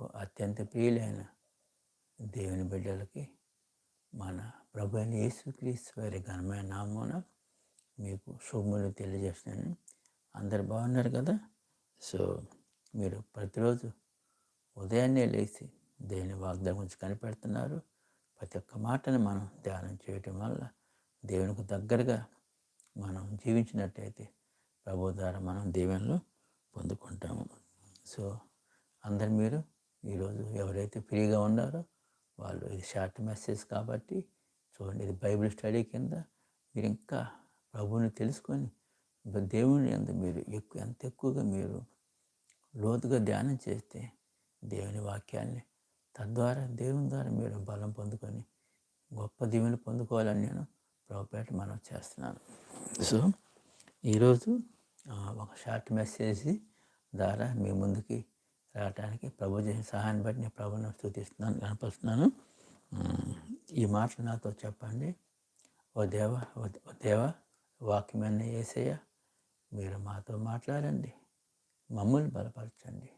మాకు అత్యంత ప్రియులైన దేవుని బిడ్డలకి మన ప్రభు అయిన యేసుక్రీస్తు వారి ఘనమైన నామూన మీకు శుభములు తెలియజేస్తున్నాను. అందరు బాగున్నారు కదా? సో మీరు ప్రతిరోజు ఉదయాన్నే లేచి దేవుని వాగ్దానం గురించి కనిపెడుతున్నారు. ప్రతి ఒక్క మాటను మనం ధ్యానం చేయటం వల్ల దేవునికి దగ్గరగా మనం జీవించినట్టయితే ప్రభు ద్వారా మనం దేవునిలో పొందుకుంటాము. సో అందరు మీరు ఈరోజు ఎవరైతే ఫ్రీగా ఉన్నారో వాళ్ళు ఇది షార్ట్ మెసేజ్ కాబట్టి చూడండి ఇది బైబిల్ స్టడీ కింద మీరు ఇంకా ప్రభువుని తెలుసుకొని దేవుని అందు మీరు ఎక్కువ ఎంత ఎక్కువగా మీరు లోతుగా ధ్యానం చేస్తే దేవుని వాక్యాన్ని తద్వారా దేవుని ద్వారా మీరు బలం పొందుకొని గొప్ప దీవెని పొందుకోవాలని నేను ప్రభుపేట మనం చేస్తున్నాను. సో ఈరోజు ఒక షార్ట్ మెసేజ్ ద్వారా మీ ముందుకి రావడానికి ప్రభు చేసిన సహాయాన్ని బట్టి నేను ప్రభుని స్థుతిస్తున్నాను కనపరుస్తున్నాను ఈ మాటలు నాతో చెప్పండి. ఓ దేవ ఓ దేవ వాక్యమన్న ఏసయ్య మీరు మాతో మాట్లాడండి. మమ్మల్ని బలపరచండి.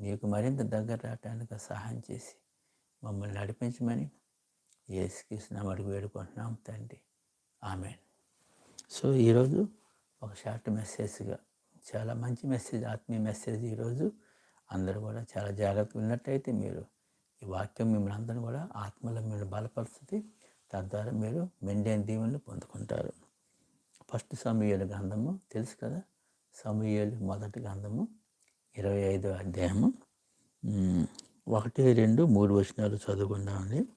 నీకు మరింత దగ్గర రావటానికి సహాయం చేసి మమ్మల్ని నడిపించమని ఏసుకృష్ణ అడుగు వేడుకుంటున్నాం తండ్రి. ఆమె సో ఈరోజు ఒక షార్ట్ మెసేజ్గా చాలా మంచి మెసేజ్ ఆత్మీయ మెసేజ్ ఈరోజు. అందరూ కూడా చాలా జాగ్రత్తగా ఉన్నట్టయితే మీరు ఈ వాక్యం మిమ్మల్ని అందరూ కూడా ఆత్మలో మిమ్మల్ని బలపరుస్తుంది. తద్వారా మీరు మెండైన దీవెనలు పొందుకుంటారు. ఫస్ట్ సమూహలు గ్రంథము తెలుసు కదా? సమూహలు మొదటి గ్రంథము ఇరవై ఐదో అధ్యాయము. ఒకటి రెండు మూడు వచనాలు చదువుకుందామండి.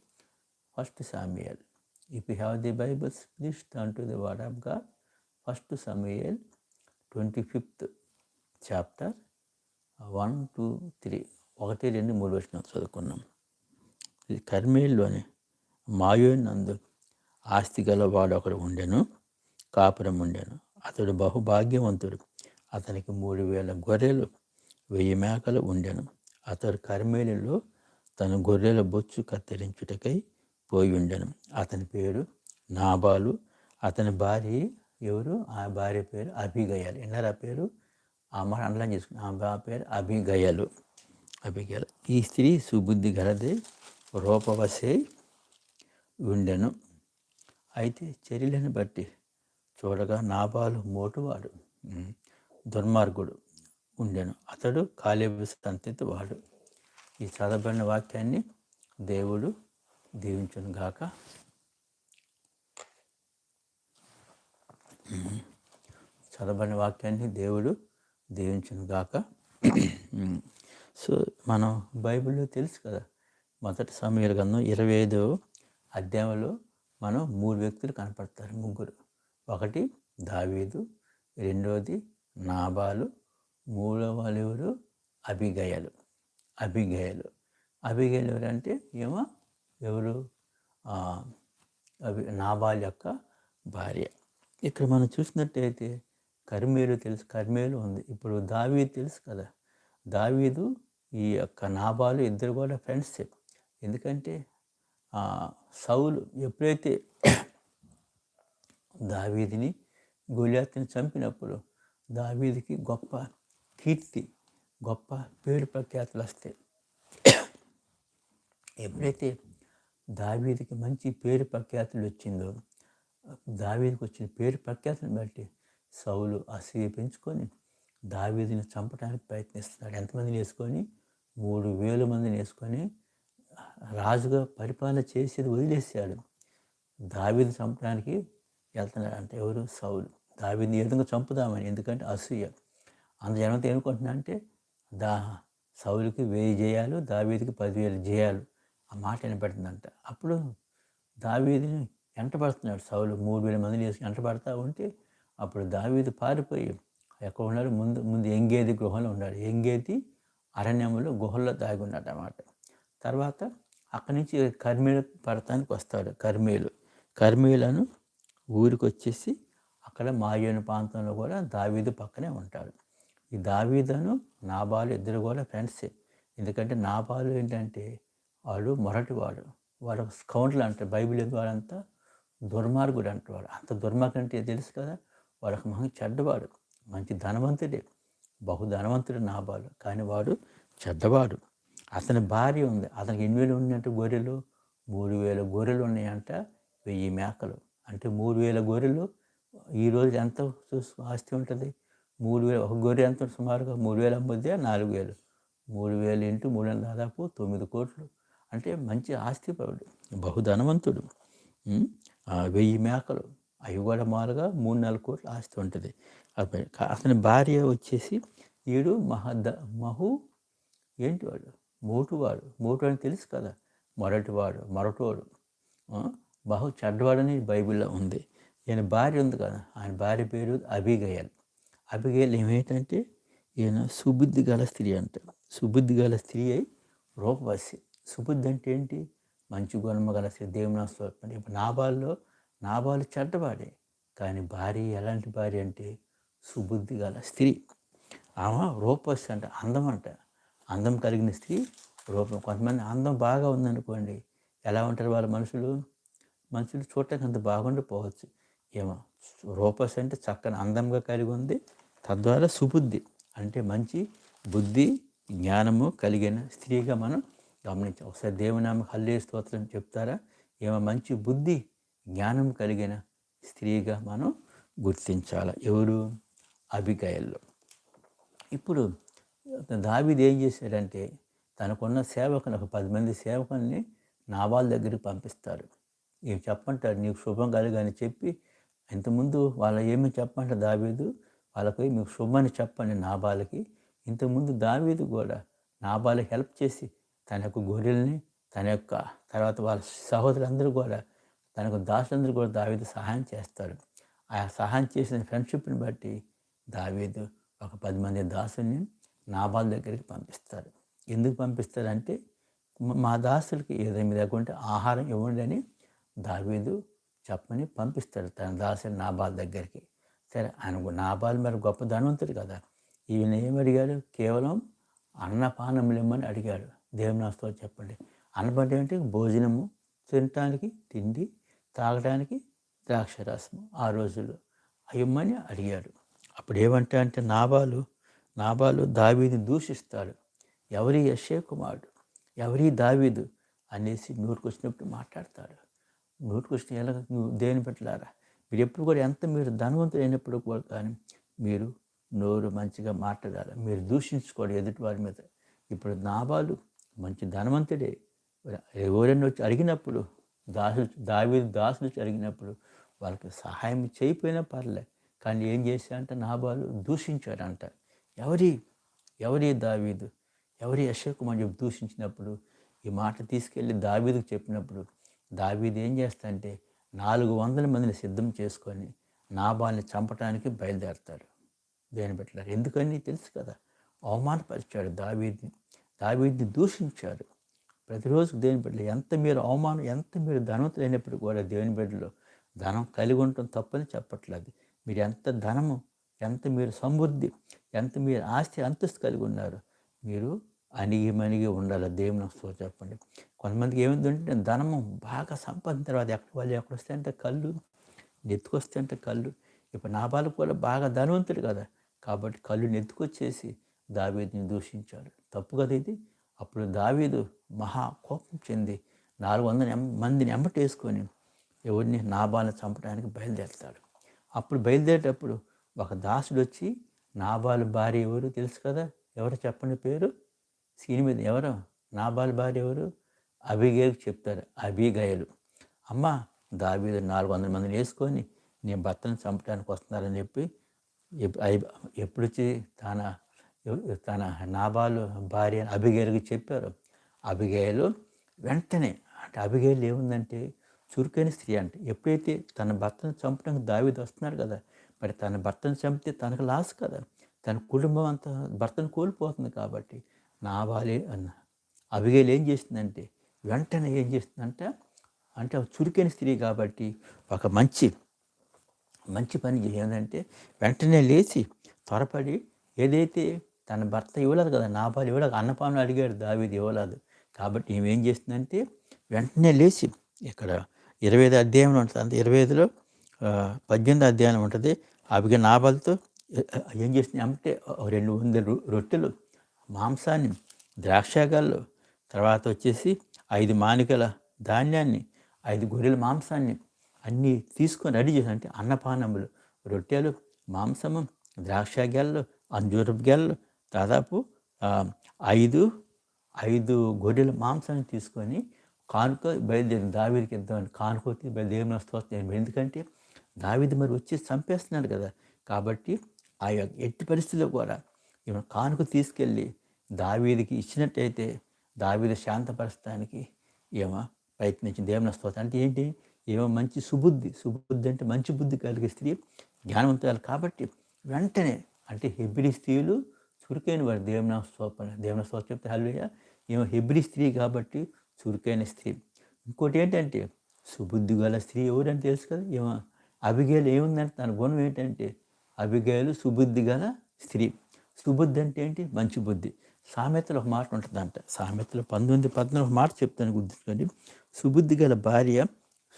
First Samuel if you have the Bibles please turn to the word of God first Samuel twenty fifth chapter one two three ఒకటి రెండు మూడు వచ్చిన చదువుకున్నాం. ఇది కర్మేల్లోని మాయోనందు ఆస్తి గలవాడు ఒకడు ఉండెను కాపురం ఉండెను. అతడు బహుభాగ్యవంతుడు. అతనికి మూడు వేల గొర్రెలు వెయ్యి మేకలు ఉండెను. అతడు కర్మేలులో తన గొర్రెల బొచ్చు కత్తిరించుటకై పోయి ఉండెను. అతని పేరు నాబాలు. అతని భార్య ఎవరు? ఆ భార్య పేరు అభిగయాలు ఎన్నర పేరు? ఆ మాట అండలం చేసుకుని ఆ బా పేరు అభిగయలు. అభిగయలు. ఈ స్త్రీ సుబుద్ధి గలది రూపవశే ఉండెను. అయితే చర్యలను బట్టి చూడగా నాబాలు మోటువాడు దుర్మార్గుడు ఉండెను. అతడు కాలేబు సంతతి వాడు. ఈ చదవబడిన వాక్యాన్ని దేవుడు దీవించును గాక. చదవబడిన వాక్యాన్ని దేవుడు దీవించును గాక. సో మనం బైబిల్లో తెలుసు కదా మొదటి సమయాల గ్రంథం ఇరవై ఐదో అధ్యాయంలో మనం మూడు వ్యక్తులు కనపడతారు ముగ్గురు. ఒకటి దావీదు రెండవది నాబాలు మూడవ వాళ్ళు ఎవరు? అభిగయలు అభిగయలు అభిగయలు ఎవరంటే ఏమో? ఎవరు? అభి నాబాల్ యొక్క భార్య. ఇక్కడ మనం చూసినట్టయితే కర్మేలు తెలుసు కర్మేలు ఉంది. ఇప్పుడు దావీదు తెలుసు కదా? దావీదు ఈ యొక్క నాబాలు ఇద్దరు కూడా ఫ్రెండ్స్ ఎందుకంటే ఆ, సౌలు ఎప్పుడైతే దావీదిని గొలియాత్ని చంపినప్పుడు దావీదికి గొప్ప కీర్తి గొప్ప పేరు ప్రఖ్యాతులు వస్తాయి. ఎప్పుడైతే దావీదికి మంచి పేరు ప్రఖ్యాతులు వచ్చిందో దావీదికి వచ్చిన పేరు ప్రఖ్యాతులను బట్టి సౌలు అసూయ పెంచుకొని దావీదిని చంపడానికి ప్రయత్నిస్తున్నాడు. ఎంతమందిని వేసుకొని? మూడు వేల మందిని వేసుకొని రాజుగా పరిపాలన చేసేది వదిలేసాడు దావీదు చంపడానికి వెళ్తున్నాడు. అంటే ఎవరు? సౌలు. దావీదిని ఏ విధంగా చంపుదామని? ఎందుకంటే అసూయ. అంత జనంతో ఏమనుకుంటున్నా అంటే దా సౌలుకి వెయ్యి జయాలు దావీదికి పదివేలు జయాలు ఆ మాట వినపడుతుందంట అప్పుడు దావీదిని వెంటబడుతున్నాడు సౌలు మూడు వేల మందిని వేసుకుని వెంటబడతా ఉంటే అప్పుడు దావీదు పారిపోయి ఎక్కడ ఉన్నాడు ముందు ముందు ఎంగేది గుహలో ఉన్నాడు. ఎంగేది అరణ్యంలో గుహల్లో దాగి ఉన్నాడు అన్నమాట. తర్వాత అక్కడి నుంచి కర్మీల పడటానికి వస్తాడు. కర్మీలు కర్మీలను ఊరికి వచ్చేసి అక్కడ మాయోని ప్రాంతంలో కూడా దావీదు పక్కనే ఉంటాడు. ఈ దావీదను నాబాలు ఇద్దరు కూడా ఫ్రెండ్సే. ఎందుకంటే నాబాలు ఏంటంటే వాడు మొరటివాడు. వాడు స్కౌంట్లు అంటారు. బైబిల్ వాడంతా దుర్మార్గుడు అంటాడు అంత దుర్మార్గుడు అంటే తెలుసు కదా? వాడు ఒక మంచి చెడ్డవాడు మంచి ధనవంతుడే బహు ధనవంతుడు నాబాలు కానీ వాడు చెడ్డవాడు. అతని భార్య ఉంది. అతనికి ఎన్ని వేలు ఉన్నట్టు గొర్రెలు? మూడు వేల గొర్రెలు ఉన్నాయంట వెయ్యి మేకలు. అంటే మూడు వేల గొర్రెలు ఈరోజు ఎంత ఆస్తి ఉంటుంది? మూడు వేలు ఒక గొర్రె ఎంత సుమారుగా మూడు వేలు అమ్ముద్దే నాలుగు వేలు. మూడు వేలు ఇంటూ మూడు వేల దాదాపు తొమ్మిది కోట్లు. అంటే మంచి ఆస్తి బహు బహుధనవంతుడు వెయ్యి మేకలు. అవి కూడా మామూలుగా మూడు నాలుగు కోట్లు ఆస్తి ఉంటుంది. అతని- అతని భార్య వచ్చేసి ఈడు మహద మహు ఏంటి వాడు మోటువాడు. మోటు అని తెలుసు కదా? మొరటివాడు మొరటోడు ఆ, బహు చెడ్డవాడని బైబిల్లో ఉంది. ఈయన భార్య ఉంది కదా? ఆయన భార్య పేరు అభిగయల్ అభిగయల్ ఏమేంటంటే ఈయన సుబుద్ధి గల స్త్రీ అంట. సుబుద్ధి గల స్త్రీ అయి రూపవసి సుబుద్ధి అంటే ఏంటి? మంచి గుణము గల స్త్రీ దేవుని స్తోత్రం ఇప్పుడు నాబాల్లో నాబాలు చెడ్డవాడే. కానీ భార్య ఎలాంటి భార్య అంటే సుబుద్ధి గల స్త్రీ. ఆమె రూపస్ అంట అందం అంట. అందం కలిగిన స్త్రీ రూపం. కొంతమంది అందం బాగా ఉందనుకోండి ఎలా ఉంటారు వాళ్ళ మనుషులు? మనుషులు చూడటానికి అంత బాగుండిపోవచ్చు ఏమో రూపస్ అంటే చక్కని అందంగా కలిగి ఉంది తద్వారా సుబుద్ధి. అంటే మంచి బుద్ధి జ్ఞానము కలిగిన స్త్రీగా మనం గమనించాం ఒకసారి దేవునామ హల్లే స్తోత్రం చెప్తారా? ఏమో మంచి బుద్ధి జ్ఞానం కలిగిన స్త్రీగా మనం గుర్తించాలి ఎవరు? అభిగయల్లో ఇప్పుడు దావిది ఏం చేశాడంటే తనకున్న సేవకుని ఒక పది మంది సేవకుల్ని నాబాల్ దగ్గరికి పంపిస్తారు ఇవి చెప్పంటారు నీకు శుభం కలుగని చెప్పి ఇంతకుముందు వాళ్ళ ఏమి చెప్పంట దావీదు? వాళ్ళకి మీకు శుభమని చెప్పండి నాబాలకి. ఇంతకుముందు దావీదు కూడా నాబాలకి హెల్ప్ చేసి తన యొక్క గొర్రెల్ని తన యొక్క తర్వాత వాళ్ళ సహోదరులందరూ కూడా తనకు దాసులందరూ కూడా దావీదు సహాయం చేస్తారు ఆ సహాయం చేసిన ఫ్రెండ్షిప్ని బట్టి దావీదు ఒక పది మంది దాసుల్ని నాబాల్ దగ్గరికి పంపిస్తారు. ఎందుకు పంపిస్తారంటే మా దాసులకి ఏదైనా లేకుంటే ఆహారం ఇవ్వండి అని దావీదు చెప్పని పంపిస్తాడు తన దాసుని నాబాల్ దగ్గరికి. సరే ఆయన నాబాల్ మరి గొప్ప ధనవంతుడు కదా. ఈయన ఏమి అడిగాడు? కేవలం అన్నపానములు ఇమ్మని అడిగాడు. దేవనాస్తో చెప్పండి. అన్నపానం ఏంటి భోజనము తినటానికి తిండి తాగడానికి ద్రాక్షరసము ఆ రోజుల్లో. అయ్యమ్మని అడిగాడు. అప్పుడు ఏమంటే అంటే నాబాలు నాబాలు దావీదు దూషిస్తాడు ఎవరి యశే కుమారుడు? ఎవరి దావీదు? అనేసి నూరుకొచ్చినప్పుడు మాట్లాడతాడు. నూరుకొచ్చిన ఎలా నువ్వు దేని పెట్టలారా? మీరు ఎప్పుడు కూడా ఎంత మీరు ధనవంతులు అయినప్పుడు కూడా కానీ మీరు నోరు మంచిగా మాట్లాడాలి? మీరు దూషించుకోడు ఎదుటి వారి మీద. ఇప్పుడు నాబాలు మంచి ధనవంతుడే. ఎవరైనా వచ్చి అడిగినప్పుడు దాసులు దావీదు దాసులు జరిగినప్పుడు వాళ్ళకి సహాయం చేయకపోయినా పర్లే. కానీ ఏం చేశాడంటే? నాబాలు దూషించాడంట. ఎవరి ఎవరి దావీదు? ఎవరి అశోకం చెప్పి దూషించినప్పుడు? ఈ మాట తీసుకెళ్ళి దావీదుకు చెప్పినప్పుడు దావీదు ఏం చేస్తాడంటే నాలుగు వందల మందిని సిద్ధం చేసుకొని నాబాల్ని చంపడానికి బయలుదేరతాడు. దేని పెట్టారు? ఎందుకని తెలుసు కదా? అవమానపరిచాడు దావీది దావీది దూషించాడు ప్రతిరోజు దేవుని బిడ్డలు ఎంత మీరు అవమానం ఎంత మీరు ధనవంతులు లేనప్పుడు కూడా దేవుని బిడ్డలో ధనం కలిగి ఉండటం తప్పని చెప్పట్లేదు. మీరు ఎంత ధనము ఎంత మీరు సమృద్ధి ఎంత మీరు ఆస్తి అంతస్తు కలిగి ఉన్నారు మీరు అణిగి మణిగి ఉండాలి. దేవుని వస్తువు చెప్పండి. కొంతమందికి ఏమైందంటే ధనము బాగా సంపాదించిన తర్వాత ఎక్కడ వాళ్ళు ఎక్కడ వస్తే అంటే కళ్ళు నెత్తుకొస్తే అంటే కళ్ళు. ఇప్పుడు నా బాలకు కూడా బాగా ధనవంతుడు కదా. కాబట్టి కళ్ళు నెత్తుకొచ్చేసి దావేదిని దూషించాడు తప్పు కదా ఇది? అప్పుడు దావీదు మహా కోపం చెంది నాలుగు వందల ఎం- మందిని ఎంబటేసుకొని ఎవరిని నాబాలను చంపడానికి బయలుదేరుతాడు. అప్పుడు బయలుదేరేటప్పుడు ఒక దాసుడు వచ్చి నాబాలు భార్య ఎవరు తెలుసు కదా? ఎవరు చెప్పండి పేరు? సీని మీద ఎవరు? నాబాల్ భార్య ఎవరు? అభిగేకు చెప్తారు అభిగయలు అమ్మ దావీదు నాలుగు వందల మందిని వేసుకొని నేను భర్తను చంపడానికి వస్తున్నారని చెప్పి ఎప్పుడు వచ్చి తన తన నాబాలు భార్య అని అభిగేలుకి చెప్పారు. అభిగేలు వెంటనే అంటే అభిగేలు ఏముందంటే చురుకైన స్త్రీ అంటే. ఎప్పుడైతే తన భర్తను చంపడానికి దావీదు వస్తున్నారు కదా మరి తన భర్తను చంపితే తనకు లాస్ కదా. తన కుటుంబం అంతా భర్తను కోల్పోతుంది కాబట్టి నాబాలే అన్న. అభిగేలు ఏం చేస్తుందంటే వెంటనే ఏం చేస్తుందంటే అంటే చురుకైన స్త్రీ కాబట్టి ఒక మంచి మంచి పని చేయాలంటే వెంటనే లేచి త్వరపడి ఏదైతే తన భర్త ఇవ్వలేదు కదా నా పాలు ఇవ్వలేదు అన్నపానం అడిగాడు దావీది ఇవ్వలేదు. కాబట్టి ఈమె ఏం చేస్తుందంటే వెంటనే లేచి ఇక్కడ ఇరవై ఐదు అధ్యాయంలో ఉంటుంది. అంత ఇరవై ఐదులో పద్దెనిమిది అధ్యాయం ఉంటుంది. అవిగా నాబాలతో ఏం చేస్తుంది అంటే రెండు వందల రొ- రొట్టెలు మాంసాన్ని ద్రాక్షగాళ్ళు తర్వాత వచ్చేసి ఐదు మానికల ధాన్యాన్ని ఐదు గొర్రెల మాంసాన్ని అన్నీ తీసుకొని రెడీ చేసి అంటే అన్నపానములు రొట్టెలు మాంసము ద్రాక్ష గెల్లు అంజూరపు గెల్లు దాదాపు ఐదు ఐదు గొడ్డెల మాంసాన్ని తీసుకొని కానుక బయలుదేరి దావీదికి ఇద్దామని కానుకోతి బయలుదేరిన స్తోత్రం ఎందుకంటే దావీది మరి వచ్చి చంపేస్తున్నాడు కదా. కాబట్టి ఆ యొక్క ఎట్టి పరిస్థితిలో కూడా ఈమె కానుక తీసుకెళ్ళి దావీదికి ఇచ్చినట్టయితే దావీది శాంతపరచడానికి ఏమో ప్రయత్నించిన దేవుని స్తోత్రం. అంటే ఏంటి? ఏమో మంచి సుబుద్ధి. సుబుద్ధి అంటే మంచి బుద్ధి కలిగే స్త్రీ జ్ఞానవంతురాలు కాబట్టి వెంటనే అంటే హెబ్రి స్త్రీలు చురుకైన వారు దేవున స్తోత్రం దేవున స్తోత్రం చెప్తే హల్లుయ ఏమో హెబ్రి స్త్రీ కాబట్టి చురుకైన స్త్రీ. ఇంకోటి ఏంటంటే సుబుద్ధి గల స్త్రీ ఎవరంటే తెలుసు కదా? ఏమో అభిగేలు ఏముందంటే తన గుణం ఏంటంటే అభిగేలు సుబుద్ధి గల స్త్రీ. సుబుద్ధి అంటే ఏంటి? మంచి బుద్ధి. సామెతలు ఒక మాట ఉంటుందంట. సామెతలు పంతొమ్మిది పద్నాలుగు మాట చెప్తాను గుర్తుంచుకోండి. సుబుద్ధి గల భార్య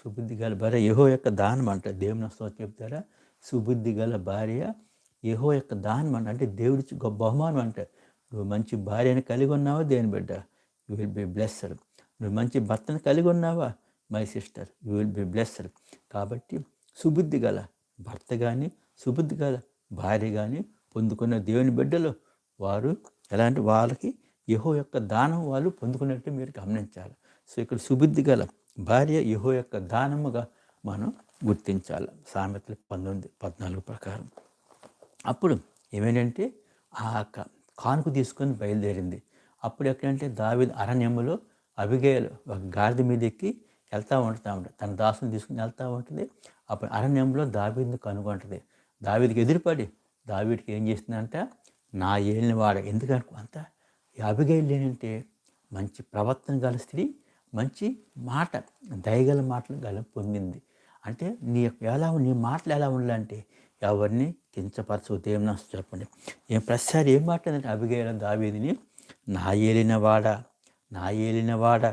సుబుద్ధి గల భార్య యహో యొక్క దానం అంట. దేవుని స్తోత్రం చెప్తారా? సుబుద్ధి గల భార్య యహో యొక్క దానం అంట అంటే దేవుడి గొప్ప బహుమానం అంట నువ్వు మంచి భార్యను కలిగి ఉన్నావా దేని బిడ్డ? యూ విల్ బి బ్లెస్సర్ నువ్వు మంచి భర్తను కలిగి ఉన్నావా? My sister you will be blessed కాబట్టి సుబుద్ధి గల భర్త కానీ సుబుద్ధి గల భార్య కానీ పొందుకున్న దేవుని బిడ్డలు వారు ఎలాంటి వాళ్ళకి యహో యొక్క దానం వాళ్ళు పొందుకున్నట్టు మీరు గమనించాలి. సో ఇక్కడ సుబుద్ధి గల భార్య యహో యొక్క దానముగా మనం గుర్తించాలి. సామెతలు పంతొమ్మిది పద్నాలుగు ప్రకారం. అప్పుడు ఏమేంటంటే ఆ యొక్క కానుక తీసుకొని బయలుదేరింది. అప్పుడు ఎక్కడంటే దావిద్ అరణ్యములో అభిగేయులు ఒక గాడిద మీద ఎక్కి వెళ్తూ ఉంటుంది ఉంటుంది తన దాసుని తీసుకుని వెళ్తూ ఉంటుంది. అప్పుడు అరణ్యంలో దావీదిని కనుగొంటుంది. దావీదికి ఎదురుపడి దావీడికి ఏం చేసిందంట నా ఏలిన వాడ. ఎందుకనుకో అంత? ఈ అభిగేయులు ఏంటంటే మంచి ప్రవర్తన గల స్త్రీ మంచి మాట దయగల మాటలు గల పొందింది. అంటే నీ యొక్క ఎలా నీ మాటలు ఎలా ఉండాలంటే ఎవరిని కించపరచు దేవుని చెప్పండి ఏం ప్రతిసారి ఏం మాట్లాడంటే అభిగేయడం దావేదిని నా ఏలినవాడ నా ఏలినవాడ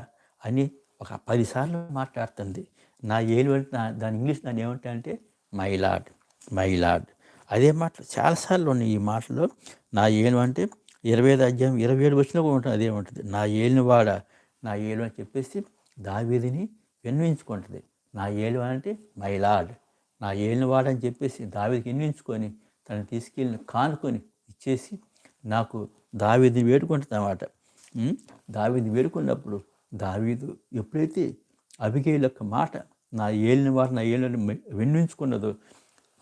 అని ఒక పదిసార్లు మాట్లాడుతుంది. నా ఏలు అంటే నా దాని ఇంగ్లీష్ దాన్ని ఏమంటాయంటే మై లాడ్ మై లాడ్ అదే మాటలు చాలాసార్లు ఉన్నాయి ఈ మాటలో నా ఏలు అంటే ఇరవై ఐదు అధ్యాయం ఇరవై ఏడు వచ్చినా కూడా ఉంటుంది అదే ఉంటుంది. నా ఏలిన నా ఏలు అని చెప్పేసి దావేదిని విన్నవించుకుంటుంది. నా ఏలు అంటే మై లాడ్ నా ఏలిన చెప్పేసి దావీదికి విన్నవించుకొని తను తీసుకెళ్ళిన కానుకొని ఇచ్చేసి నాకు దావీదిని వేడుకుంటుంది అన్నమాట వేడుకున్నప్పుడు దావీదు ఎప్పుడైతే అభిగేయుల యొక్క మాట నా ఏలిన వాడు నా ఏళ్ళని వెన్నుంచుకున్నదో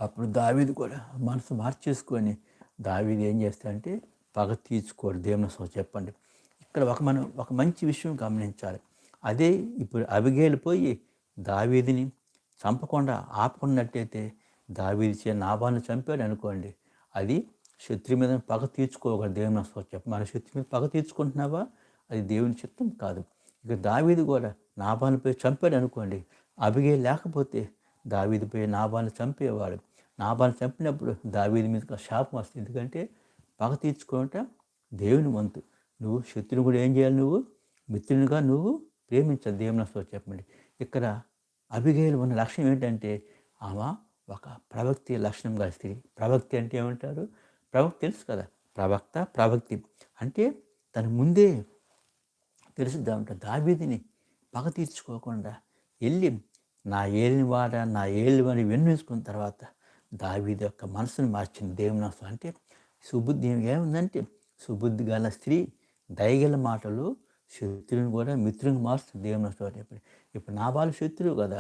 అప్పుడు దావీది కూడా మనసు మార్చేసుకొని దావీది ఏం చేస్తాడంటే పగ తీర్చుకోడు దేవుని సో చెప్పండి. ఇక్కడ ఒక మనం ఒక మంచి విషయం గమనించాలి. అదే ఇప్పుడు అభిగేలు పోయి దావీదిని చంపకుండా ఆపుకున్నట్టయితే దావీది చే చంపాడు అనుకోండి. అది శత్రు మీద పగ తీర్చుకోగలరు దేవుని సో చెప్ప మన శత్రు మీద పగ తీర్చుకుంటున్నావా? అది దేవుని చిత్తం కాదు. ఇక దావీది కూడా నాబాన్పై చంపాడు అనుకోండి. అభిగే లేకపోతే దావీదిపై నాభాన్ని చంపేవాడు. నాభాన్ని చంపినప్పుడు దావీది మీద శాపం వస్తుంది. ఎందుకంటే పగ తీర్చుకుంటా దేవుని వంతు. నువ్వు శత్రుని కూడా ఏం చేయాలి నువ్వు? మిత్రునిగా నువ్వు ప్రేమించాలి. దేవుని చెప్పండి ఇక్కడ అభిగేలు ఉన్న లక్ష్యం ఏంటంటే ఆమె ఒక ప్రవక్తి లక్షణం గల స్త్రీ. ప్రవక్తి అంటే ఏమంటారు? ప్రవక్తి తెలుసు కదా? ప్రవక్త ప్రవక్తి. అంటే తన ముందే తెలుసుద్దా దాబీదిని దావీదిని పగ తీర్చుకోకుండా వెళ్ళి నా ఏలిని వాడ నా ఏళ్ళు అని విన్నవించుకున్న తర్వాత దావీది యొక్క మనసును మార్చింది. దేవుని అంటే సుబుద్ధి ఏముందంటే సుబుద్ధి గల స్త్రీ దయగల మాటలు శత్రుని కూడా మిత్రుని మారుస్తుంది. దేవుని స్టోరీ ఇప్పుడు నాబాల నాబాలు శత్రువు కదా.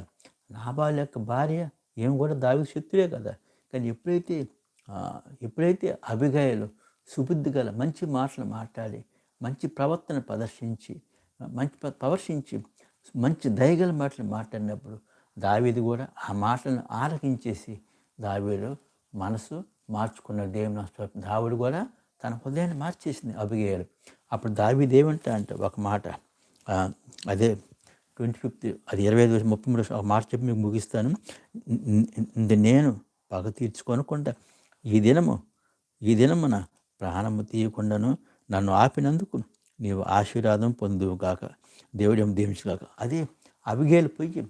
నాబాలు యొక్క భార్య ఏం కూడా దావి శత్రువే కదా. కానీ ఎప్పుడైతే ఎప్పుడైతే అభిగాయలు సుబుద్ధి గల మంచి మాటలు మాట్లాడి మంచి ప్రవర్తన ప్రదర్శించి మంచి ప్రదర్శించి మంచి దయగల మాటలు మాట్లాడినప్పుడు దావీది కూడా ఆ మాటలను ఆలకించేసి దావీడు మనసు మార్చుకున్న దేవుని దావుడు కూడా తన హృదయాన్ని మార్చేసింది అభిగేయాలు అప్పుడు దావీది ఏమంటా అంటే ఒక మాట అదే ట్వంటీ ఫిఫ్త్ అది ఇరవై ఐదు ముప్పై మూడు మార్చి చెప్పి మీకు ముగిస్తాను. నేను పగ తీర్చుకొనకుండా ఈ దినము ఈ దినమున ప్రాణము తీయకుండాను నన్ను ఆపినందుకు నీవు ఆశీర్వాదం పొందువుగాక. దేవుడేమో దీవించుగాక. అది అవిగేలు పోయి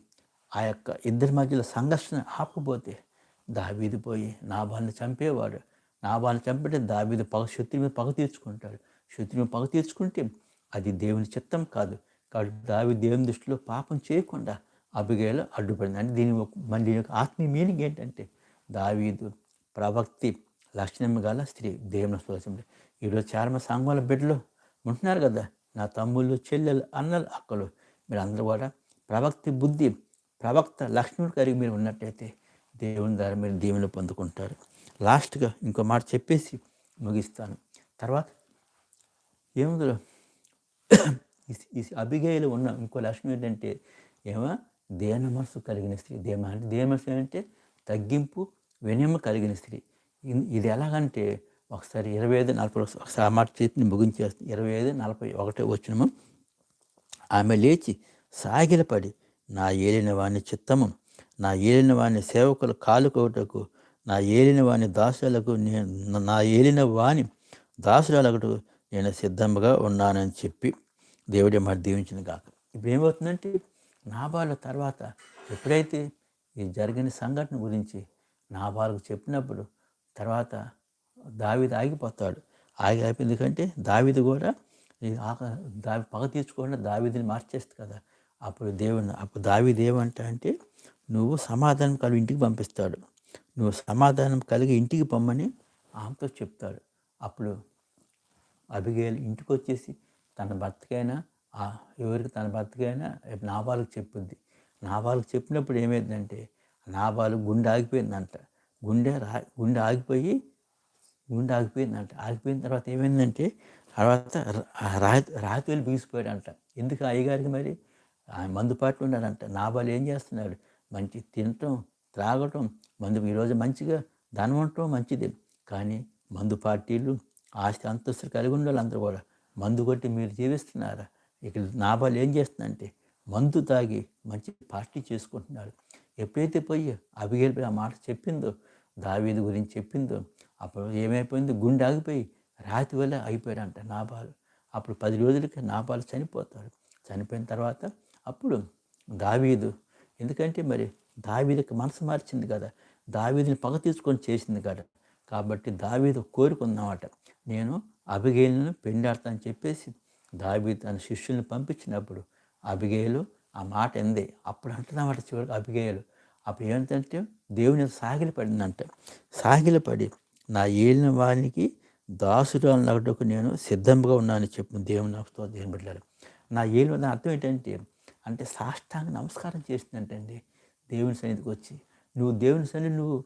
ఆ యొక్క ఇద్దరి మధ్యలో సంఘర్షణ ఆపకపోతే దావీది పోయి నాభాన్ని చంపేవాడు. నాభాన్ని చంపితే దావీది పగ శత్రు మీద పగ తీర్చుకుంటాడు. శత్రు మీద పగ తీర్చుకుంటే అది దేవుని చిత్తం కాదు. కాబట్టి దావి దేవుని దృష్టిలో పాపం చేయకుండా అబిగేల అడ్డుపడింది. అంటే దీని ఒక- మన దీని యొక్క ఆత్మీయ మీనింగ్ ఏంటంటే దావీదు ప్రవక్తి లక్షణం గల స్త్రీ దేవుని స్తోత్రం. ఈరోజు చారమ మంది బిడ్డలు ఉంటున్నారు కదా నా తమ్ముళ్ళు చెల్లెలు అన్నలు అక్కలు. మీరు అందరూ కూడా ప్రవక్తి బుద్ధి ప్రవక్త లక్ష్మణుడు కలిగి మీరు ఉన్నట్టయితే దేవుని ద్వారా మీరు దీవెనలు పొందుకుంటారు. లాస్ట్గా ఇంకో మాట చెప్పేసి ముగిస్తాను. తర్వాత ఏముందో ఈ- అభిగేయులు ఉన్న ఇంకో లక్ష్మి ఏంటంటే ఏమో? దేన మనసు కలిగిన స్త్రీ. దేమ అంటే దేన మనసు అంటే తగ్గింపు వినయము కలిగిన స్త్రీ. ఇన్- ఇది ఎలాగంటే ఒకసారి ఇరవై ఐదు నలభై ఒకసారి ఆ మాట చేతిని ముగించేస్తుంది. ఇరవై ఐదు నలభై ఒకటే వచ్చినము. ఆమె లేచి సాగిలపడి నా ఏలిన వాని చిత్తము నా ఏలిన వాని సేవకులు కాలుకోటకు నా ఏలిన వాని దాసులకు నేను నా ఏలిన వాని దాసులకు నేను సిద్ధంగా ఉన్నానని చెప్పి దేవుడే మరి దీవించిన కాక ఇప్పుడు ఏమవుతుందంటే నాబాలు తర్వాత ఎప్పుడైతే ఈ జరిగిన సంఘటన గురించి నాబాలకు చెప్పినప్పుడు తర్వాత దావిది ఆగిపోతాడు. ఆగి ఆగిపోయింది ఎందుకంటే దావిది కూడా ఆక దావి పగ తీర్చుకోకుండా దావిదిని మార్చేస్తుంది కదా. అప్పుడు దేవుని అప్పుడు దావిది ఏమంటా అంటే నువ్వు సమాధానం కలిగి ఇంటికి పంపిస్తాడు. నువ్వు సమాధానం కలిగి ఇంటికి పొమ్మని ఆమెతో చెప్తాడు. అప్పుడు అభిగేలు ఇంటికి వచ్చేసి తన భర్తకైనా ఆ ఎవరికి తన భర్తకైనా నాబాలకు చెప్పుద్ది నాబాలకు చెప్పినప్పుడు ఏమైందంటే నాబాలు గుండె ఆగిపోయిందంట. గుండె రా గుండె ఆగిపోయి గుండె ఆగిపోయిందంట. ఆగిపోయిన తర్వాత ఏమైందంటే తర్వాత రాతి రాతి వెళ్ళి బిగిసిపోయాడంట. ఎందుకు అయ్యగారికి మరి? ఆయన మందుపాట్లు ఉన్నాడంట నాబాలు ఏం చేస్తున్నాడు? మంచి తినటం త్రాగటం మందు ఈరోజు మంచిగా ధనం ఉండటం మంచిది. కానీ మందు పార్టీలు ఆస్తి అంతస్తులు కలిగి ఉండాలి అందరూ కూడా మందు కొట్టి మీరు జీవిస్తున్నారా? ఇక్కడ నాబాలు ఏం చేస్తుందంటే మందు తాగి మంచి పార్టీ చేసుకుంటున్నాడు. ఎప్పుడైతే పోయి అభిగేల్ ఆ మాట చెప్పిందో దావీది గురించి చెప్పిందో అప్పుడు ఏమైపోయింది? గుండె ఆగిపోయి రాతి వల్ల అయిపోయాడంట నాబాలు. అప్పుడు పది రోజులకి నాబాలు చనిపోతాడు. చనిపోయిన తర్వాత అప్పుడు దావీదు ఎందుకంటే మరి దావీదికి మనసు మార్చింది కదా దావీదిని పగ తీసుకొని చేసింది కదా. కాబట్టి దావీదు కోరుకుందామట నేను అభిగేయులను పెండాడతానని చెప్పేసి దావి తన శిష్యుల్ని పంపించినప్పుడు అభిగేయులు ఆ మాట ఎందే? అప్పుడు అంటున్నామట చివరికి అభిగేయులు అప్పుడు ఏంటంటే దేవుని సాగిలపడిందంట. సాగిలపడి నా ఏలిన వానికి దాసుడు నగటకు నేను సిద్ధంగా ఉన్నానని చెప్పిన దేవుని నాకు దేవుని బిడ్డలారు నా ఏలిన దాని అర్థం ఏంటంటే అంటే సాష్టాంగ నమస్కారం చేసిందంటండి దేవుని సన్నిధికి వచ్చి. నువ్వు దేవుని సన్నిధి నువ్వు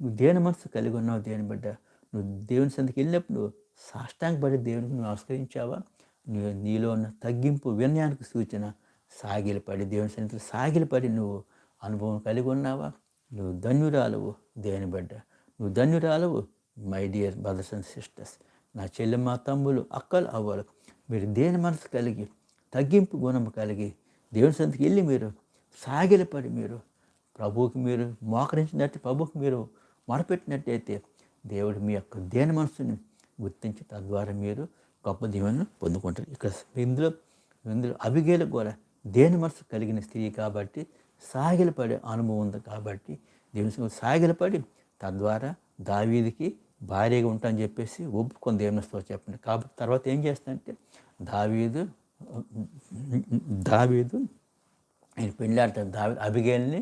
నువ్వు దేని మనసు కలిగి ఉన్నావు దేని బిడ్డ? నువ్వు దేవుని సన్నిధికి వెళ్ళినప్పుడు సాష్టాంగపడి దేవునికి నువ్వు నమస్కరించావా నీలో ఉన్న తగ్గింపు వినయానికి సూచన సాగిలపడి దేవుని సన్నిధిలో సాగిలపడి నువ్వు అనుభవం కలిగి ఉన్నావా? నువ్వు ధన్యురాలవు దేవుని బిడ్డ? నువ్వు ధన్యురాలవు my dear brothers and sisters. నా చెల్లెమ్మ తమ్ములు అక్కలు అవ్వలు. మీరు దేని మనసు కలిగి తగ్గింపు గుణం కలిగి దేవుని సంతకి వెళ్ళి మీరు సాగిలపడి మీరు ప్రభువుకి మీరు మోకరించినట్టు ప్రభువుకి మీరు మొరపెట్టినట్టయితే దేవుడు మీ యొక్క దేని మనసుని గుర్తించి తద్వారా మీరు గొప్ప దీవెనను పొందుకుంటారు. ఇక్కడ ఇందులో ఇందులో అభిగేలకు కూడా దేని మనసు కలిగిన స్త్రీ కాబట్టి సాగిలపడే అనుభవం ఉంది కాబట్టి దేవుని సాగిలపడి తద్వారా దావీదికి భార్యగా ఉంటానని చెప్పేసి ఒప్పుకొని దేవుని స్తోత్రం చెప్పండి. కాబట్టి తర్వాత ఏం చేస్తానంటే దావీదు దావీదు ఆయన పెళ్ళాడతాడు దావి అభిగేల్ని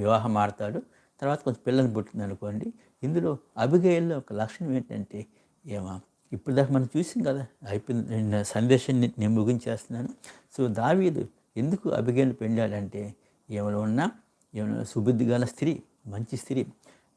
వివాహం ఆడతాడు. తర్వాత కొంచెం పిల్లల్ని పుట్టింది అనుకోండి ఇందులో అభిగేల్లో ఒక లక్షణం ఏంటంటే ఏమా? ఇప్పుడు దాకా మనం చూసాం కదా అయిపోయింది నేను సందేశాన్ని నేను ముగించేస్తున్నాను. సో దావీదు ఎందుకు అభిజ్ఞలు పెండాలంటే ఏమైనా ఉన్నా ఏమైనా సుబుద్ధి గల స్త్రీ మంచి స్త్రీ.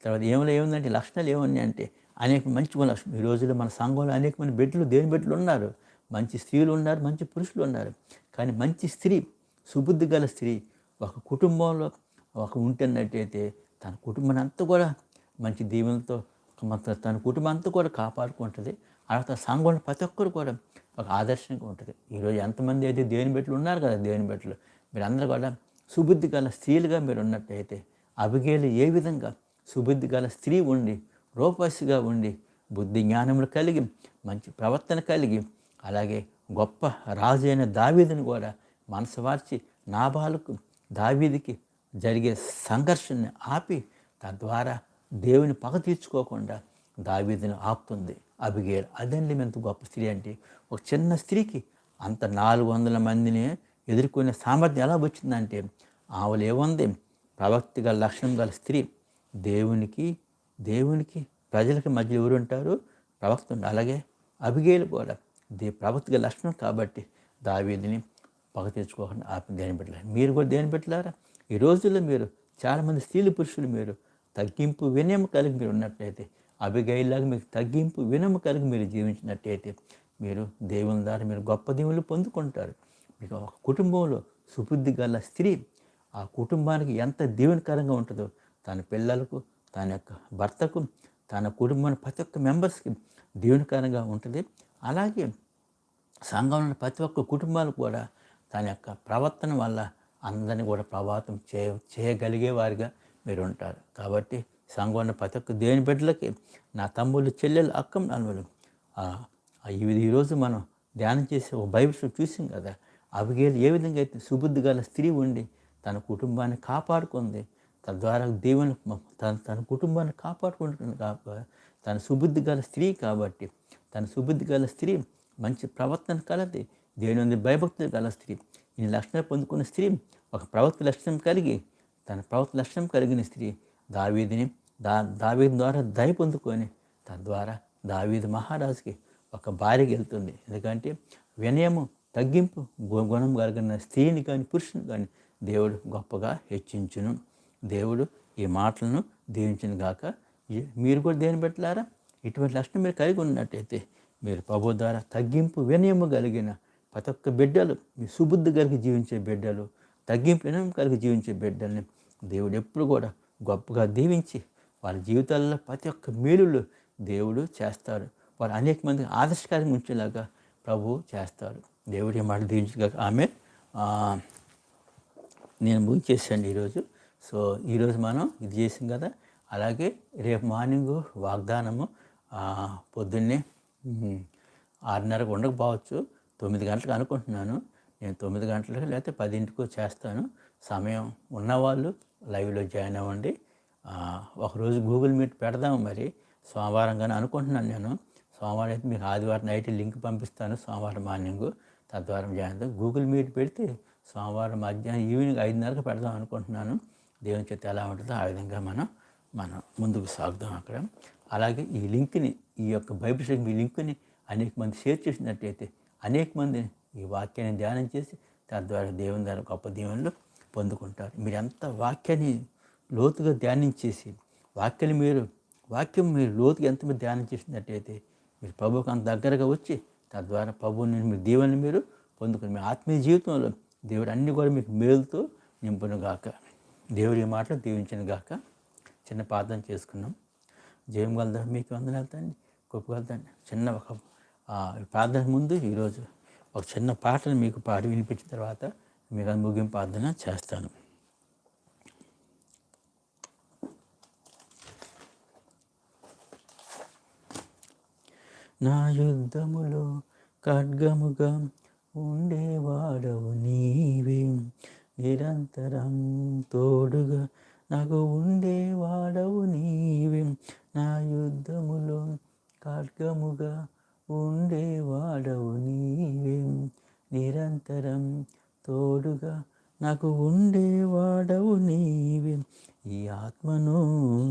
తర్వాత ఏమైనా ఏముందంటే లక్షణాలు ఏమున్నాయి అంటే అనేక మంచి లక్షణం ఈ రోజుల్లో మన సంఘంలో అనేక మంది బిడ్డలు దేని బిడ్డలు ఉన్నారు. మంచి స్త్రీలు ఉన్నారు మంచి పురుషులు ఉన్నారు. కానీ మంచి స్త్రీ సుబుద్ధి గల స్త్రీ ఒక కుటుంబంలో ఒక ఉంటున్నట్టయితే తన కుటుంబాన్ని అంతా కూడా మంచి దీవెనతో మొత్తం తన కుటుంబం అంతా కూడా కాపాడుకుంటుంది. అలా సంఘంలో ప్రతి ఒక్కరు కూడా ఒక ఆదర్శంగా ఉంటుంది. ఈరోజు ఎంతమంది అయితే దేవుని బిడ్డలు ఉన్నారు కదా దేవుని బిడ్డలు మీరందరూ కూడా సుబుద్ధి గల స్త్రీలుగా మీరు ఉన్నట్టయితే అభిగేలు ఏ విధంగా సుబుద్ధి గల స్త్రీ ఉండి రూపసిగా ఉండి బుద్ధి జ్ఞానములు కలిగి మంచి ప్రవర్తన కలిగి అలాగే గొప్ప రాజు అయిన దావీదుని కూడా మనసు మార్చి నాబాలకు దావీదికి జరిగే సంఘర్షణని ఆపి తద్వారా దేవుని పగ తీర్చుకోకుండా దావీదిని ఆపుతుంది. అభిగేల్ అదండి ఎంత గొప్ప స్త్రీ అంటే? ఒక చిన్న స్త్రీకి అంత నాలుగు వందల మందిని ఎదుర్కొనే సామర్థ్యం ఎలా వచ్చిందంటే ఆవులు ఏముంది? ప్రవక్తి గల లక్షణం గల స్త్రీ. దేవునికి దేవునికి ప్రజలకి మధ్య ఎవరు ఉంటారు? ప్రవక్త ఉండి అలాగే అభిగేలు కూడా. దే ప్రవక్తి గల లక్షణం కాబట్టి దావీదిని పగ తెచ్చుకోకుండా ఆపి దేని పెట్టలేరు. మీరు కూడా దేని పెట్టలేరా? ఈ రోజుల్లో మీరు చాలామంది స్త్రీలు పురుషులు మీరు తగ్గింపు వినయం కలిగి మీరు ఉన్నట్లయితే అభిగైలాగా మీకు తగ్గింపు వినము కలిగి మీరు జీవించినట్టయితే మీరు దేవుని ద్వారా మీరు గొప్ప దేవుళ్ళు పొందుకుంటారు. మీకు ఒక కుటుంబంలో సుబుద్ధి గల స్త్రీ ఆ కుటుంబానికి ఎంత దీవెనకరంగా ఉంటుందో తన పిల్లలకు తన యొక్క భర్తకు తన కుటుంబాన్ని ప్రతి ఒక్క మెంబర్స్కి దీవెనకరంగా ఉంటుంది. అలాగే సంఘంలో ప్రతి ఒక్క కుటుంబాలు కూడా తన యొక్క ప్రవర్తన వల్ల అందరిని కూడా ప్రభావితం చేయ చేయగలిగే వారిగా మీరు ఉంటారు కాబట్టి సంఘం ప్రతి ఒక్క దేని బిడ్డలకి నా తమ్ముళ్ళు చెల్లెలు అక్కం నన్నులు ఇది ఈరోజు మనం ధ్యానం చేసే ఒక బైబిల్ చూసాం కదా. అవిగేలు ఏ విధంగా అయితే సుబుద్ధి గల స్త్రీ ఉండి తన కుటుంబాన్ని కాపాడుకుంది తద్వారా దేవుని తన తన కుటుంబాన్ని కాపాడుకుంటుంది కాబట్టి తన సుబుద్ధి గల స్త్రీ కాబట్టి తన సుబుద్ధి గల స్త్రీ మంచి ప్రవర్తన కలది దేవుని భయభక్తులు గల స్త్రీ. ఈ లక్షణాలు పొందుకున్న స్త్రీ ఒక ప్రవక్త లక్షణం కలిగి తన ప్రవక్త లక్షణం కలిగిన స్త్రీ దావీదిని దా దావీది ద్వారా దయ పొందుకొని తద్వారా దావీది మహారాజుకి ఒక భార్యకి వెళ్తుంది ఎందుకంటే వినయము తగ్గింపు గు- గుణం కలిగిన స్త్రీని కానీ పురుషుని కానీ దేవుడు గొప్పగా హెచ్చించును. దేవుడు ఈ మాటలను దీవించిన గాక. మీరు కూడా దేని పెట్టలారా? ఇటువంటి లక్షణం మీరు కలిగి ఉన్నట్టయితే మీరు ప్రభు ద్వారా తగ్గింపు వినయము కలిగిన ప్రతి ఒక్క బిడ్డలు మీ సుబుద్ధి కలిగి జీవించే బిడ్డలు తగ్గింపు వినయం కలిగి జీవించే బిడ్డల్ని దేవుడు ఎప్పుడు కూడా గొప్పగా దీవించి వాళ్ళ జీవితాల్లో ప్రతి ఒక్క మేలులు దేవుడు చేస్తాడు. వారు అనేక మందికి ఆదర్శకారంగా ఉంచేలాగా ప్రభు చేస్తాడు. దేవుడి మాట దీవించగా ఆమె. నేను నేను ముగించేసాను ఈరోజు. సో ఈరోజు మనం ఇది చేసాం కదా. అలాగే రేపు మార్నింగ్ వాగ్దానము పొద్దున్నే ఆరున్నరకు ఉండకపోవచ్చు. తొమ్మిది గంటలకు అనుకుంటున్నాను. నేను తొమ్మిది గంటలకు లేకపోతే పదింటికో చేస్తాను. సమయం ఉన్నవాళ్ళు లైవ్లో జాయిన్ అవ్వండి. ఒకరోజు గూగుల్ మీట్ పెడదాము మరి. సోమవారం కానీ అనుకుంటున్నాను నేను. సోమవారం అయితే మీకు ఆదివారం నైట్ లింక్ పంపిస్తాను సోమవారం మార్నింగ్. తద్వారం జాయిన్ అవుతాం. గూగుల్ మీట్ పెడితే సోమవారం మధ్యాహ్నం ఈవినింగ్ ఐదున్నరకు పెడదాం అనుకుంటున్నాను. దేవుని చేత ఎలా ఉంటుందో ఆ విధంగా మనం మనం ముందుకు సాగుదాం అక్కడ. అలాగే ఈ లింక్ని ఈ యొక్క బైబిల్ స్టడీ ఈ లింక్ని అనేక మంది షేర్ చేసినట్టయితే అనేక మంది ఈ వాక్యాన్ని ధ్యానం చేసి తద్వారా దేవుని ద్వారా గొప్ప దీవెనలు పొందుకుంటారు. మీరు ఎంత వాక్యాన్ని లోతుగా ధ్యానించేసి వాక్యాన్ని మీరు వాక్యం మీరు లోతుగా ఎంత మీరు ధ్యానం చేసినట్టయితే మీరు ప్రభువుకు అంత దగ్గరగా వచ్చి తద్వారా ప్రభువుని మీరు దేవుని మీరు పొందుకుని మీ ఆత్మీయ జీవితంలో దేవుడు అన్ని కూడా మీకు మేలుతో నింపును గాక దేవుడి మాటలు దీవించను గాక చిన్న ప్రార్థన చేసుకున్నాం. జయం గలదా మీకు వందనాలుతాండి గొప్పగలుగుతాండి చిన్న ఒక ప్రార్థన ముందు ఈరోజు ఒక చిన్న పాటను మీకు పాడి వినిపించిన తర్వాత మీకు ముగింపు ప్రార్థన చేస్తాను. నా యుద్ధములో ఖడ్గముగా ఉండేవాడవు నీవే. నిరంతరం తోడుగా నాకు ఉండేవాడవు నీవే. నా యుద్ధములో ఖడ్గముగా ఉండేవాడవు నీవే. నిరంతరం తోడుగా నాకు ఉండేవాడవు నీవే. ఈ ఆత్మను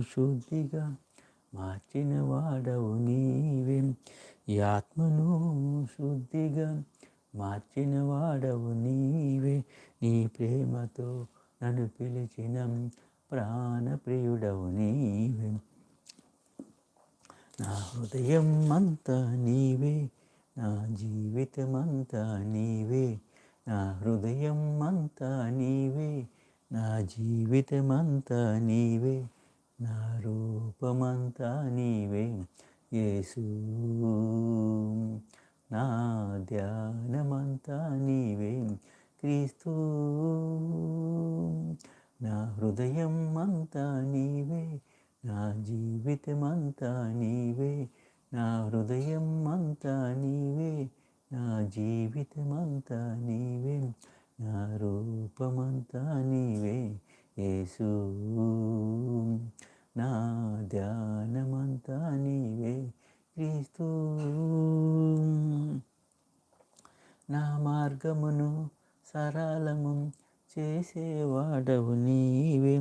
శుద్ధిగా మార్చిన వాడవు నీవే. ఈ ఆత్మను శుద్ధిగా మార్చిన వాడవు నీవే. నీ ప్రేమతో నన్ను పిలిచిన ప్రాణప్రియుడవు నీవే. నా హృదయం అంతా నీవే. నా జీవితమంతా నీవే. నా హృదయం అంతా నీవే నా జీవితమంతా నీవే నా రూపమంతా నీవే. యేసు నా ధ్యానమంతా నీవే. క్రీస్తు నా హృదయం అంతా నీవే నా జీవితమంతా నీవే నా హృదయం అంతా నీవే. నా జీవితమంతా నీవే నా రూపమంతా నీవే యేసు. నా ధ్యానమంతా నీవే క్రీస్తు. నా మార్గమును సరళము చేసేవాడవు నీవే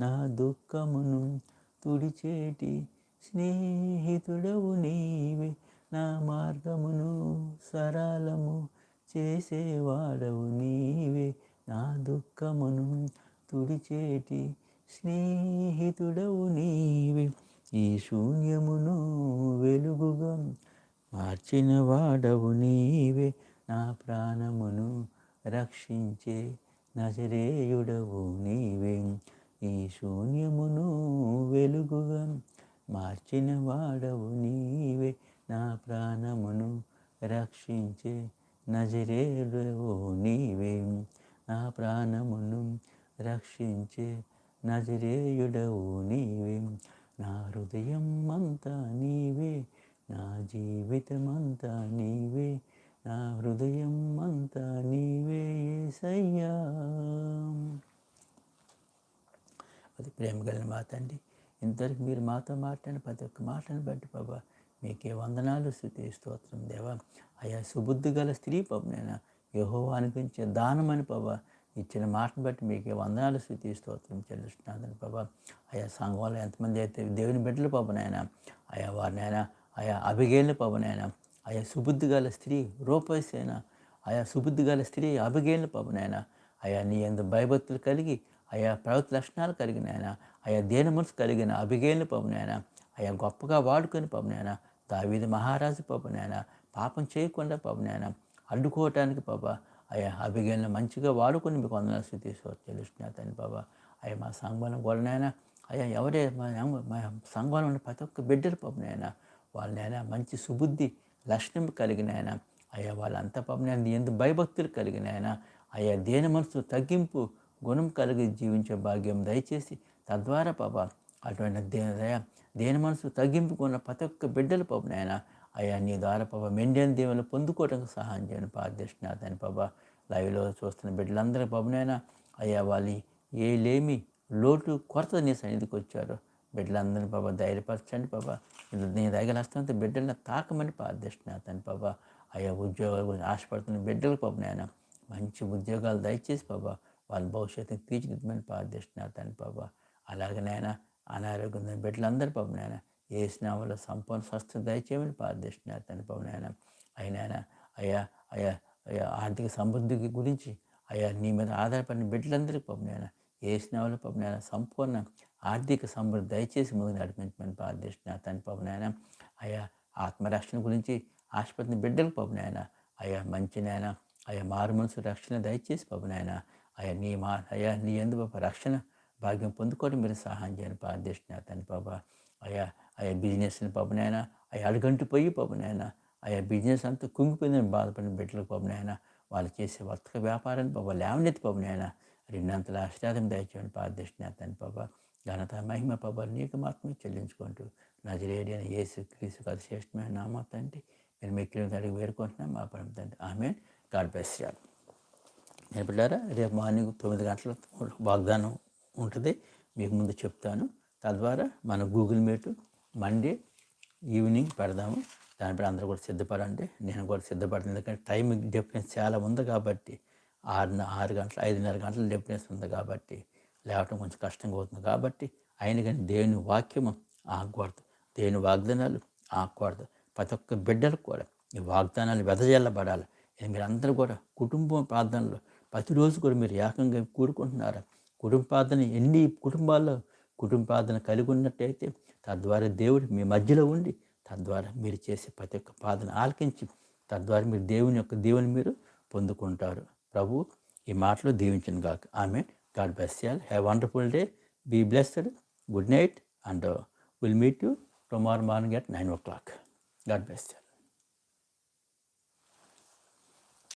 నా దుఃఖమును తుడిచేటి స్నేహితుడవు నీవే. నా మార్గమును సరళము చేసేవాడవు నీవే. నా దుఃఖమును తుడిచేటి స్నేహితుడవు నీవే. ఈ శూన్యమును వెలుగుగా మార్చిన వాడవు నీవే. నా ప్రాణమును రక్షించే నజరేయుడవు నీవే. ఈ శూన్యమును వెలుగుగా మార్చిన వాడవు నీవే. నా ప్రాణమును రక్షించే నజరేయుడవు నీవే. నా ప్రాణమును రక్షించే నజరేయుడవు నీవే. నా హృదయం అంతా నీవే నా జీవితమంతా నీవే నా హృదయం అంతా నీవే ఏసయ్యా. అది ప్రేమ కలిగిన మాట అండి ఇంతవరకు మీరు మాతో మాట్లాడిన ప్రతి ఒక్క మాటను బట్టి బాబా మీకే వందనాలు. స్థుతి స్తోత్రం. దేవా అయా సుబుద్ధి గల స్త్రీ పబ్నైనా యహో అనిపించే దానమని బాబా ఇచ్చిన మాటను బట్టి మీకే వందనాలు. స్థుతి స్తోత్రం. చెల్లిస్తున్నాను బాబా అయా సంఘంలో ఎంతమంది అయితే దేవుని బిడ్డలు పాపనైనా అయా వారినైనా ఆయా అభిగేళ్ళ పాపనైనా ఆయా సుబుద్ధి గల స్త్రీ రూపసేన ఆయా సుబుద్ధి గల స్త్రీ అభిగేళ్ళ పాపనైనా ఆయా నీ ఎందు భయభక్తులు కలిగి ఆయా ప్రవృత్తి లక్షణాలు కలిగినాయన ఆయా దేని మనసు కలిగిన అభిగేళ్ళ పవనాయన ఆయా గొప్పగా వాడుకొని పవనాయన దావీది మహారాజు పవనాయన పాపం చేయకుండా పవనాయన అడ్డుకోవటానికి పాప అయ్యా అభిగేళ్ళని మంచిగా వాడుకొని మీకు వందన స్థితి తెలుస్తున్నా తండ్రి బాబా అయ్యా మా సంఘం గోడనైనా అయ్యా ఎవరే మా మా సంఘంలో ఉన్న ప్రతి ఒక్క బిడ్డలు పాపనైనా వాళ్ళనైనా మంచి సుబుద్ధి లక్షణం కలిగిన ఆయన అయ్యా వాళ్ళంతా పాపం ఎందు భయభక్తులు కలిగిన ఆయన అయ్యా దేని మనసు తగ్గింపు గుణం కలిగి జీవించే భాగ్యం దయచేసి తద్వారా పాప అటువంటి దయ దేని మనసు తగ్గింపుకున్న ప్రతి ఒక్క బిడ్డల పాప నాయన అయ్యా నీ ద్వారా పాప మెండైన దేవుని పొందుకోవడానికి సహాయం చేయను. ప్రార్థిస్తున్నాను పాప లైవ్లో చూస్తున్న బిడ్డలందరూ పాపనైనా అయ్యా వాళ్ళు ఏ లేమి లోటు కొరత నీ సన్నిధికి వచ్చారు బిడ్డలందరినీ పాప ధైర్యపరచండి పాప నీ దగ్గర వస్తున్నంత బిడ్డలను తాకమని ప్రార్థిస్తున్నాను పాప అయ్యా ఉద్యోగాల గురించి ఆశపడుతున్న బిడ్డల పాప నాయన మంచి ఉద్యోగాలు దయచేసి పాప వాళ్ళ భవిష్యత్తుని తీర్చిదిద్దమని ప్రార్థిస్తున్నారు తన పాప అలాగే నాయన అనారోగ్యం బిడ్డలందరూ పాప నాయన ఏ స్నామంలో సంపూర్ణ స్వస్థత దయచేయమని ప్రార్థిస్తున్నారు తన పాప నాయన. అయినా అయ్యా అయ్యా అయ్యా ఆర్థిక సమృద్ధికి గురించి అయ్యా నీ మీద ఆధారపడిన బిడ్డలందరికీ పాప నాయన ఏ స్నామంలో పాప నాయన సంపూర్ణ ఆర్థిక సమృద్ధి దయచేసి ముందు నడిపించమని ప్రార్థిస్తున్నారు తన పాప నాయన. అయ్యా ఆత్మరక్షణ గురించి ఆసుపత్రి బిడ్డలకు పాప నాయన. అయ్యా మంచి నాయన అయ్యా మారు మనసు రక్షణ దయచేసి పాప నాయన. అయ్యా నీ మా అయ్యా నీ ఎందు రక్షణ భాగ్యం పొందుకోవడం మీరు సహాయం చేయని ప్రార్థిస్తున్నా తను బాబా అయ్యా అయ్యా బిజినెస్ని పాపనైనా అయ్యా అడుగంటిపోయి పాపనైనా ఆయా బిజినెస్ అంతా కుంగిపోయిందని బాధపడిన బిడ్డలకు పాపనైనా వాళ్ళు చేసే వర్తక వ్యాపారాన్ని బాబా లేవనెత్తి పాపనైనా రెండంతల ఆశీర్వాదం దయచేయని ప్రార్థిస్తున్నా తండ్రి బాబా ఘనత మహిమ పాప నీకు మాత్రమే చెల్లించుకుంటూ నజరేడి అని ఏసు క్రీసు కాదు శ్రేష్టమైన నామా తండ్రి మీరు మెక్కిన అడిగి వేరుకుంటున్నాం మా పరం తండ్రి. ఆమె గాడ్ బెస్ట్ నేను బిడ్డారా రేపు మార్నింగ్ తొమ్మిది గంటల వాగ్దానం ఉంటుంది. మీకు ముందు చెప్తాను. తద్వారా మన గూగుల్ మీట్ మండే ఈవినింగ్ పెడదాము. దానిపై అందరూ కూడా సిద్ధపడండి. నేను కూడా సిద్ధపడతాను. ఎందుకంటే టైం డిఫరెన్స్ చాలా ఉంది కాబట్టి ఆరు ఆరు గంటలు ఐదున్నర గంటల డిఫరెన్స్ ఉంది కాబట్టి లేవటం కొంచెం కష్టంగా అవుతుంది కాబట్టి అయిన కానీ దేవుని వాక్యము ఆగకూడదు. దేవుని వాగ్దానాలు ఆగకూడదు. ప్రతి ఒక్క బిడ్డలకు కూడా ఈ వాగ్దానాలు వెదజల్లబడాలి. మీరు అందరూ కూడా కుటుంబం ప్రార్థనలు ప్రతిరోజు కూడా మీరు ఏకంగా కూడుకుంటున్నారా కుటుంబాదన ఎన్ని కుటుంబాల్లో కుటుంబాదన కలిగి ఉన్నట్టయితే తద్వారా దేవుడు మీ మధ్యలో ఉండి తద్వారా మీరు చేసే ప్రతి ఒక్క పాదన ఆలకించి తద్వారా మీరు దేవుని యొక్క దేవుని మీరు పొందుకుంటారు. ప్రభు ఈ మాటలు దీవించను కాక ఆమె God bless y'all have wonderful day. Be blessed. Good night. And will meet you tomorrow morning at nine o'clock. God best y'all